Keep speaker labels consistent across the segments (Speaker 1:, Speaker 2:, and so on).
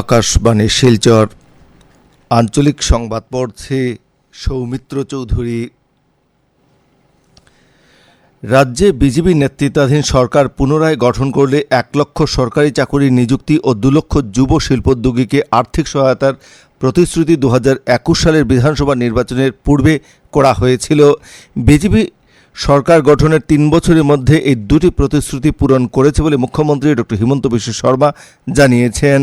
Speaker 1: আকাশবাণী শিলচর। আঞ্চলিক সংবাদ পড়ছে সৌমিত্র চৌধুরী। রাজ্যে বিজেপি নেতৃত্বাধীন সরকার পুনরায় গঠন করলে এক লক্ষ সরকারি চাকরি নিযুক্তি ও দু লক্ষ যুব শিল্পোদ্যোগীকে আর্থিক সহায়তার প্রতিশ্রুতি দু হাজার একুশ সালের বিধানসভা নির্বাচনের পূর্বে করা হয়েছিল। বিজেপি সরকার গঠনের তিন বছরের মধ্যে এই দুটি প্রতিশ্রুতি পূরণ করেছে বলে মুখ্যমন্ত্রী ডক্টর হিমন্ত বিশ্ব শর্মা জানিয়েছেন।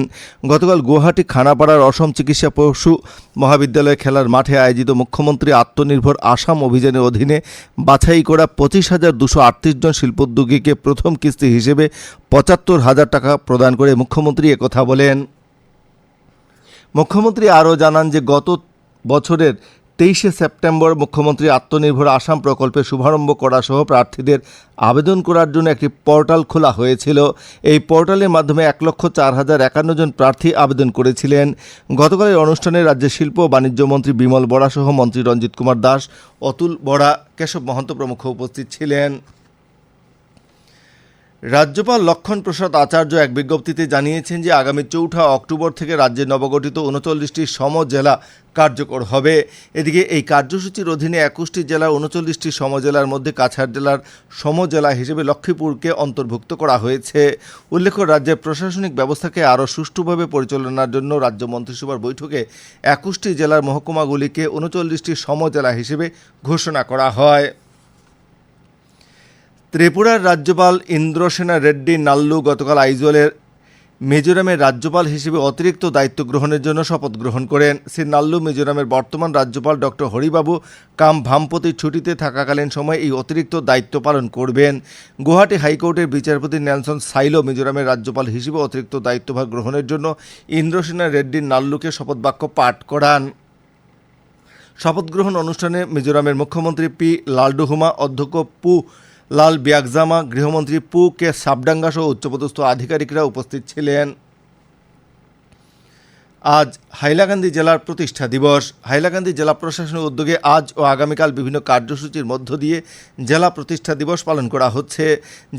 Speaker 1: গতকাল গুয়াহাটি খানাপাড়ার অসম চিকিৎসা পশু মহাবিদ্যালয় খেলার মাঠে আয়োজিত মুখ্যমন্ত্রী আত্মনির্ভর আসাম অভিযানের অধীনে বাছাই করা পঁচিশ হাজার দুশো আটত্রিশ জন শিল্পোদ্যোগীকে প্রথম কিস্তি হিসেবে পঁচাত্তর হাজার টাকা প্রদান করে মুখ্যমন্ত্রী একথা বলেন। মুখ্যমন্ত্রী আরও জানান যে গত বছরের তেইশে সেপ্টেম্বর মুখ্যমন্ত্রী আত্মনির্ভর আসাম প্রকল্পে শুভারম্ভ করা সহ প্রার্থীদের আবেদন করার জন্য একটি পোর্টাল খোলা হয়েছিল। এই পোর্টালের মাধ্যমে এক লক্ষ চার হাজার একান্ন জন প্রার্থী আবেদন করেছিলেন। গতকালের অনুষ্ঠানে রাজ্যের শিল্প ও বাণিজ্য মন্ত্রী বিমল বড়া সহ মন্ত্রী রঞ্জিত কুমার দাস, অতুল বড়া, কেশব মহন্ত প্রমুখ উপস্থিত ছিলেন। রাজ্যপাল লক্ষণ প্রসাদ আচার্য এক বিজ্ঞপ্তিতে জানিয়েছেন যে আগামী চৌঠা অক্টোবর থেকে রাজ্যের নবগঠিত উনচল্লিশটি সম জেলা কার্যকর হবে। এদিকে এই কার্যসূচির অধীনে একুশটি জেলার উনচল্লিশটি সমজেলার মধ্যে কাছাড় জেলার সমজেলা হিসেবে লক্ষ্মীপুরকে অন্তর্ভুক্ত করা হয়েছে। উল্লেখ্য রাজ্যের প্রশাসনিক ব্যবস্থাকে আরও সুষ্ঠুভাবে পরিচালনার জন্য রাজ্য মন্ত্রিসভার বৈঠকে একুশটি জেলার মহকুমাগুলিকে উনচল্লিশটি সমজেলা হিসেবে ঘোষণা করা হয়। ত্রিপুরার রাজ্যপাল ইন্দ্রসেনা রেড্ডি নাল্লু গতকাল আইজলের মিজোরামের রাজ্যপাল হিসেবে অতিরিক্ত দায়িত্ব গ্রহণের জন্য শপথ গ্রহণ করেন। শ্রী নাল্লু মিজোরামের বর্তমান রাজ্যপাল ডক্টর হরিবাবু কাম ভামপতির ছুটিতে থাকাকালীন সময় এই অতিরিক্ত দায়িত্ব পালন করবেন। গুয়াহাটি হাইকোর্টের বিচারপতি নেলসন সাইলো মিজোরামের রাজ্যপাল হিসেবে অতিরিক্ত দায়িত্বভার গ্রহণের জন্য ইন্দ্রসেনা রেড্ডি নাল্লুকে শপথ বাক্য পাঠ করান। শপথ গ্রহণ অনুষ্ঠানে মিজোরামের মুখ্যমন্ত্রী পি লালডুহুমা, অধ্যক্ষ পু লাল বিয়াকজামা গৃহমন্ত্রী পু কে সাবডাঙ্গা সহ উচ্চপদস্থ আধিকারিকরা উপস্থিত ছিলেন। আজ হাইলাকান্দি জেলার প্রতিষ্ঠা দিবস। হাইলাকান্দি জেলা প্রশাসনের উদ্যোগে আজ ও আগামীকাল বিভিন্ন কার্যসূচির মধ্য দিয়ে জেলা প্রতিষ্ঠা দিবস পালন করা হচ্ছে।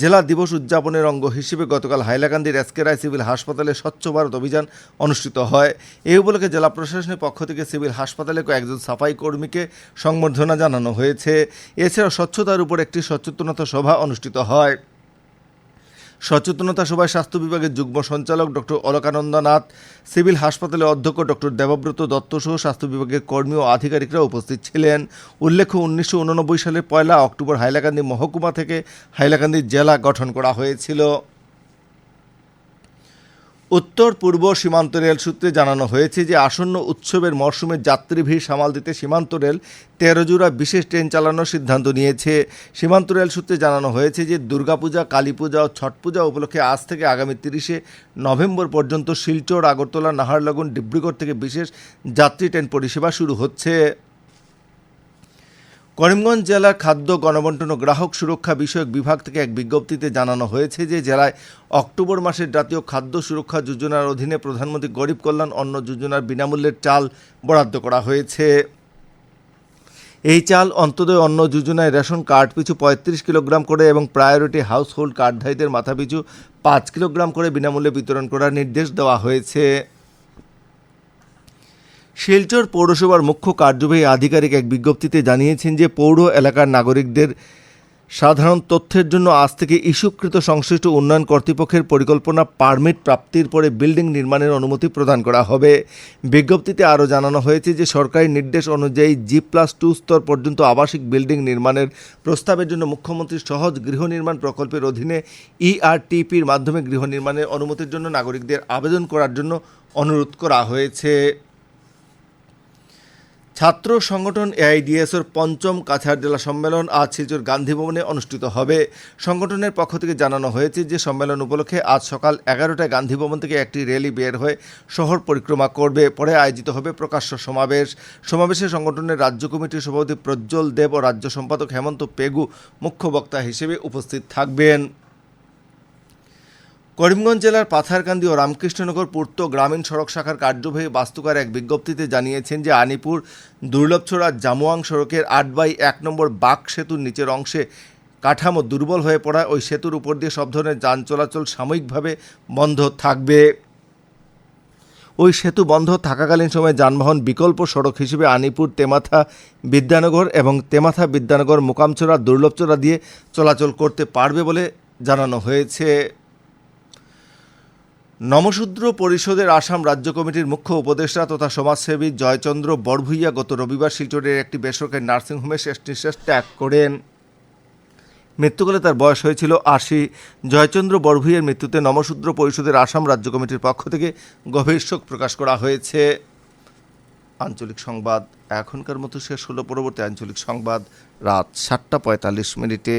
Speaker 1: জেলা দিবস উদযাপনের অঙ্গ হিসেবে গতকাল হাইলাকান্দির এসকেরাই সিভিল হাসপাতালে স্বচ্ছ ভারত অভিযান অনুষ্ঠিত হয়। এই উপলক্ষে জেলা প্রশাসনের পক্ষ থেকে সিভিল হাসপাতালে কয়েকজন সাফাই কর্মীকে সংবর্ধনা জানানো হয়েছে। এছাড়াও স্বচ্ছতার উপর একটি সচেতনতা সভা অনুষ্ঠিত হয়। সচেতনতা সভায় স্বাস্থ্য বিভাগের যুগ্ম সঞ্চালক ডক্টর অলকানন্দনাথ, সিভিল হাসপাতালের অধ্যক্ষ ডক্টর দেবব্রত দত্ত সহ স্বাস্থ্য বিভাগের কর্মী ও আধিকারিকরা উপস্থিত ছিলেন। উল্লেখ্য, উনিশশো উননব্বই সালের পয়লা অক্টোবর হাইলাকান্দি মহকুমা থেকে হাইলাকান্দি জেলা গঠন করা হয়েছিল। উত্তর পূর্ব সীমান্ত রেল সূত্রে জানানো হয়েছে যে আসন্ন উৎসবের মরশুমে যাত্রী ভিড় সামাল দিতে সীমান্ত রেল তেরো জোড়া বিশেষ ট্রেন চালানোর সিদ্ধান্ত নিয়েছে। সীমান্ত রেল সূত্রে জানানো হয়েছে যে দুর্গাপূজা কালী পূজা ও ছট পূজা উপলক্ষে আজ থেকে আগামী তিরিশে নভেম্বর পর্যন্ত শিলচর, আগরতলা, নাহারলাগুন, ডিব্রুগড় থেকে বিশেষ যাত্রী ট্রেন পরিষেবা শুরু হচ্ছে। করিমগঞ্জ জেলার খাদ্য, গণবন্টন ও গ্রাহক সুরক্ষা বিষয়ক বিভাগ থেকে এক বিজ্ঞপ্তিতে জানানো হয়েছে যে, জেলায় অক্টোবর মাসের জাতীয় খাদ্য সুরক্ষা যোজনার অধীনে প্রধানমন্ত্রী গরিব কল্যাণ অন্ন যোজনার বিনামূল্যের চাল বরাদ্দ করা হয়েছে। এই চাল অন্তদয় অন্ন যোজনায় রেশন কার্ড পিছু পঁয়ত্রিশ কিলোগ্রাম করে এবং প্রায়োরিটি হাউস হোল্ড কার্ডধারীদের মাথা পিছু পাঁচ কিলোগ্রাম করে বিনামূল্যে বিতরণ করার নির্দেশ দেওয়া হয়েছে। শিলচর পৌরসভার মুখ্য কার্যবাহী আধিকারিক এক বিজ্ঞপ্তিতে জানিয়েছেন যে পৌর এলাকার নাগরিকদের সাধারণ তথ্যের জন্য আজ থেকে ইস্যুকৃত সংশ্লিষ্ট উন্নয়ন কর্তৃপক্ষের পরিকল্পনা পারমিট প্রাপ্তির পরে বিল্ডিং নির্মাণের অনুমতি প্রদান করা হবে। বিজ্ঞপ্তিতে আরও জানানো হয়েছে যে সরকারি নির্দেশ অনুযায়ী জি প্লাস টু স্তর পর্যন্ত আবাসিক বিল্ডিং নির্মাণের প্রস্তাবের জন্য মুখ্যমন্ত্রী সহজ গৃহ নির্মাণ প্রকল্পের অধীনে ইআরটিপির মাধ্যমে গৃহ নির্মাণের অনুমতির জন্য নাগরিকদের আবেদন করার জন্য অনুরোধ করা হয়েছে। ছাত্র সংগঠন এআইডিএসের পঞ্চম কাছাড় জেলা সম্মেলন আজ শিলচর গান্ধী ভবনে অনুষ্ঠিত হবে। সংগঠনের পক্ষ থেকে জানানো হয়েছে যে সম্মেলন উপলক্ষে আজ সকাল এগারোটায় গান্ধী ভবন থেকে একটি র্যালি বের হয়ে শহর পরিক্রমা করবে। পরে আয়োজিত হবে প্রকাশ্য সমাবেশ। সমাবেশে সংগঠনের রাজ্য কমিটির সভাপতি প্রজ্জ্বল দেব ও রাজ্য সম্পাদক হেমন্ত পেগু মুখ্য বক্তা হিসেবে উপস্থিত থাকবেন। করিমগঞ্জ জেলার পাথারকান্দি ও রামকৃষ্ণনগর পূর্ত গ্রামীণ সড়ক শাখার কার্যবাহী বাস্তুকার এক বিজ্ঞপ্তিতে জানিয়েছেন যে আনিপুর দুর্লভছড়া জামুয়াং সড়কের আট বাই এক নম্বর বাক সেতুর নিচের অংশে কাঠামো দুর্বল হয়ে পড়ায় ওই সেতুর উপর দিয়ে সব ধরনের যান চলাচল সাময়িকভাবে বন্ধ থাকবে। ওই সেতু বন্ধ থাকাকালীন সময়ে যানবাহন বিকল্প সড়ক হিসেবে আনিপুর তেমাথা বিদ্যানগর এবং তেমাথা বিদ্যানগর মোকামচোরা দুর্লভচোরা দিয়ে চলাচল করতে পারবে বলে জানানো হয়েছে। নমশূদ্র পরিষদের আসাম রাজ্য কমিটির মুখ্য উপদেষ্টা তথা সমাজসেবী জয়চন্দ্র বড়ভুইয়া গত রবিবার শিলচরের একটি বেসরকারি নার্সিংহোমে শেষ নিঃশ্বাস ত্যাগ করেন। মৃত্যুকালে তার বয়স হয়েছিল আশি। জয়চন্দ্র বড়ভুইয়ের মৃত্যুতে নমশূদ্র পরিষদের আসাম রাজ্য কমিটির পক্ষ থেকে গভীর শোক প্রকাশ করা হয়েছে। আঞ্চলিক সংবাদ এখনকার মতো শেষ হলো। পরবর্তী আঞ্চলিক সংবাদ রাত সাতটা পঁয়তাল্লিশ মিনিটে।